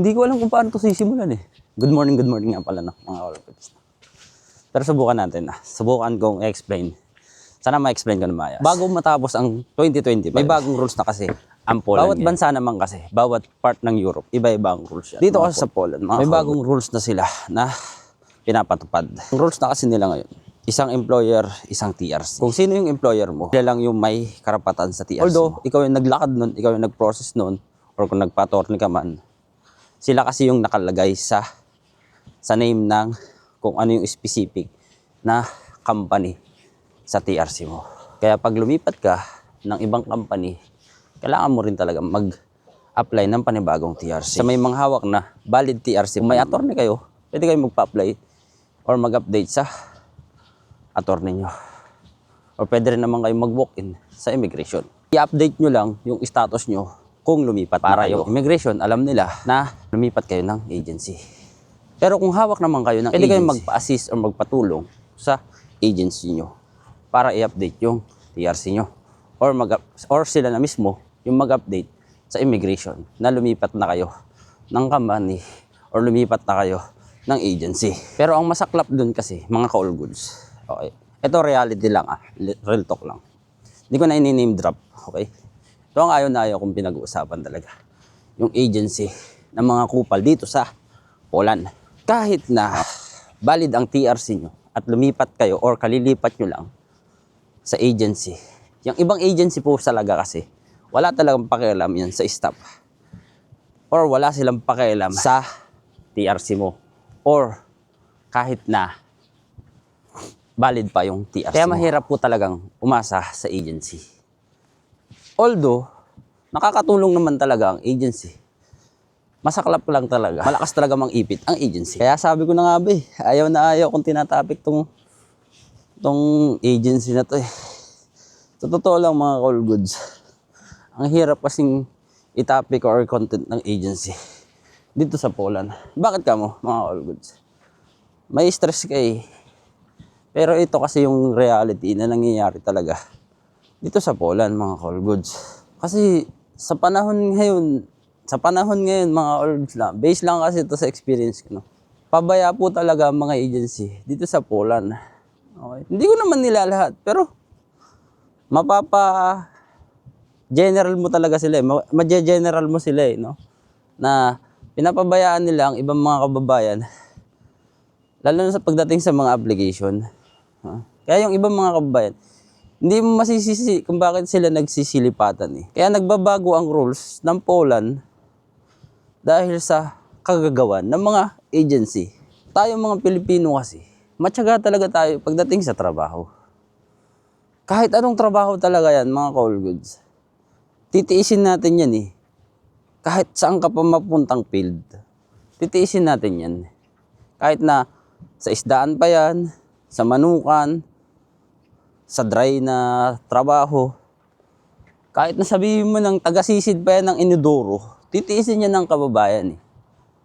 Hindi ko alam kung paano to sisimulan eh. Good morning, good morning nga pala no, mga kalapits. Pero subukan natin na. Subukan kong explain. Sana ma-explain ko na maya. Bago matapos ang 2020, may bagong rules na kasi ang Poland. Bawat bansa naman kasi, bawat part ng Europe, iba-iba ang rules yan. Dito kasi sa Poland, mga may bagong rules na sila na pinapatupad. Ang rules na kasi nila ngayon, isang employer, isang TRC. Kung sino yung employer mo, sila lang yung may karapatan sa TRC. Although, ikaw yung naglakad nun, ikaw yung nag-process nun, or kung nagpa-attorney ka man, sila kasi yung nakalagay sa sa name ng kung ano yung specific na company sa TRC mo. Kaya pag lumipat ka ng ibang company, kailangan mo rin talaga mag-apply ng panibagong TRC. Sa may mga hawak na valid TRC, kung may attorney kayo, pwede kayo magpa-apply or mag-update sa attorney nyo. Or pwede rin naman kayo mag-walk-in sa immigration. I-update nyo lang yung status nyo kung lumipat Para na kayo. yung immigration, alam nila na lumipat kayo ng agency. Pero kung hawak naman kayo ng pwede kayong magpa-assist or magpatulong sa agency nyo para i-update yung TRC nyo. Or, mag or sila na mismo yung mag-update sa immigration na lumipat na kayo ng company or lumipat na kayo ng agency. Pero ang masaklap dun kasi, mga call goods. Okay. Ito reality lang ah. Real talk lang. Hindi ko na ini-name drop. Okay. Ito ang ayaw na ayaw kong pinag-uusapan talaga. Yung agency ng mga kupal dito sa Poland. Kahit na valid ang TRC nyo at lumipat kayo or kalilipat nyo lang sa agency. Yung ibang agency po talaga kasi, wala talagang pakialam yan sa staff. Or wala silang pakialam sa TRC mo. Or kahit na valid pa yung TRC Kaya mahirap po talagang umasa sa agency. Although, nakakatulong naman talaga ang agency. Masaklap lang talaga. Malakas talaga mang ipit ang agency. Kaya sabi ko na nga ba eh, ayaw na ayaw kung tinatapik tong, tong agency na to eh. Sa totoo lang mga call goods, ang hirap kasing itapik or content ng agency dito sa Poland. Bakit ka mo mga call goods? May stress ka eh. Pero ito kasi yung reality na nangyayari talaga dito sa Poland, mga call goods. Kasi sa panahon ngayon, sa panahon ngayon, mga call goods lang, based lang kasi ito sa experience ko, no? Pabaya po talaga ang mga agency dito sa Poland. Okay. Hindi ko naman nila lahat, pero mapapa general mo talaga sila eh. Ma- Ma-general mo sila eh, no? Na pinapabayaan nila ang ibang mga kababayan lalo na sa pagdating sa mga application. Kaya yung ibang mga kababayan, hindi mo masisisi kung bakit sila nagsisilipatan eh. Kaya nagbabago ang rules ng Poland dahil sa kagagawan ng mga agency. Tayo mga Pilipino kasi, matyaga talaga tayo pagdating sa trabaho. Kahit anong trabaho talaga yan, mga call goods. Titiisin natin yan eh. Kahit saan ka pa mapuntang field, titiisin natin yan. Kahit na sa isdaan pa yan, sa manukan, sa dry na trabaho. Kahit na sabihin mo ng taga-sisid pa yan ng inodoro, titiisin yan ng kababayan eh.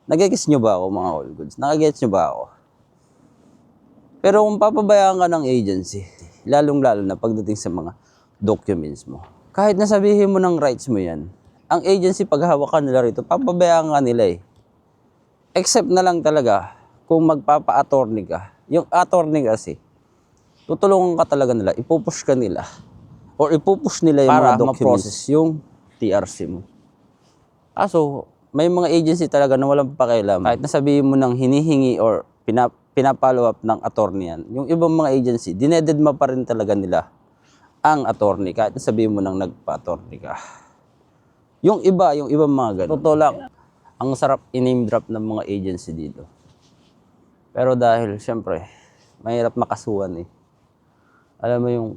Nagigets nyo ba ako mga all goods? Nagigets nyo ba ako? Pero kung papabayaan ka ng agency, lalong-lalo na pagdating sa mga documents mo, kahit na sabihin mo ng rights mo yan, ang agency paghahawakan nila rito, papabayaan ka nila eh. Except na lang talaga kung magpapa-attorney ka. Yung attorney kasi, tutulungan ka talaga nila, ipupush ka nila. Or ipupush nila yung Para mga documents. ma-process yung TRC mo. Kaso, may mga agency talaga na walang pakialam. Kahit na sabihin mo ng hinihingi or pina, pinapollow up ng attorney yan, yung ibang mga agency, dinededma pa rin talaga nila ang attorney. Kahit na sabihin mo nang nagpa-attorney ka. Yung iba, yung ibang mga ganun. Totoo lang, ang sarap i-name drop ng mga agency dito. Pero dahil, syempre, mahirap makasuhan eh. Alam mo yung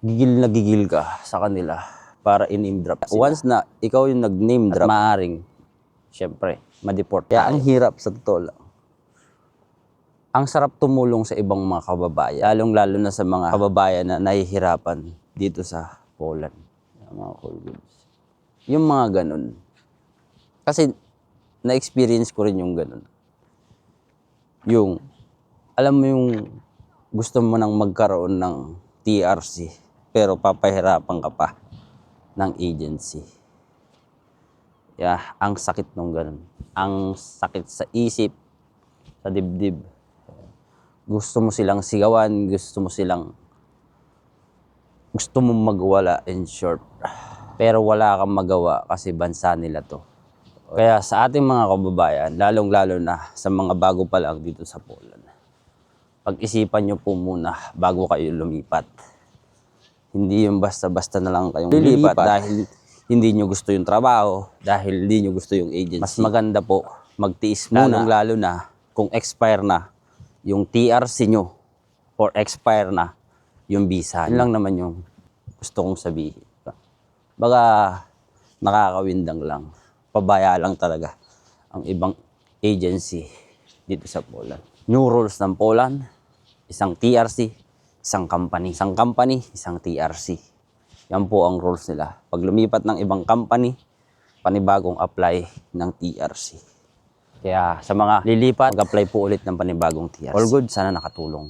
gigil na gigil ka sa kanila para i-name drop. Once na ikaw yung nag-name drop, maaring, syempre, ma-deport. Kaya ang hirap sa totoo lang. Ang sarap tumulong sa ibang mga kababayan, lalong-lalo na sa mga kababayan na nahihirapan dito sa Poland. Yung mga cool goods. Yung mga ganun. Kasi na-experience ko rin yung ganun. Yung, alam mo yung gusto mo nang magkaroon ng TRC pero papahirapan ka pa ng agency. Yeah, ang sakit nung ganun. Ang sakit sa isip, sa dibdib. Gusto mo silang sigawan, gusto mo silang gusto mong magwala in short. Pero wala kang magawa kasi bansa nila to. Kaya sa ating mga kababayan, lalong-lalo na sa mga bago pa lang dito sa Poland, pag-isipan nyo po muna bago kayo lumipat. Hindi yung basta-basta na lang kayong lilipat dahil hindi nyo gusto yung trabaho, dahil hindi nyo gusto yung agency. Mas maganda po magtiis muna, lalo na kung expire na yung TRC nyo or expire na yung visa. Yun lang naman yung gusto kong sabihin. Baka nakakawindang lang. Pabaya lang talaga ang ibang agency dito sa Poland. New rules ng Poland, isang TRC, isang company. Isang company, isang TRC. Yan po ang rules nila. Pag lumipat ng ibang company, panibagong apply ng TRC. Kaya sa mga lilipat, mag-apply po ulit ng panibagong TRC. All good, sana nakatulong.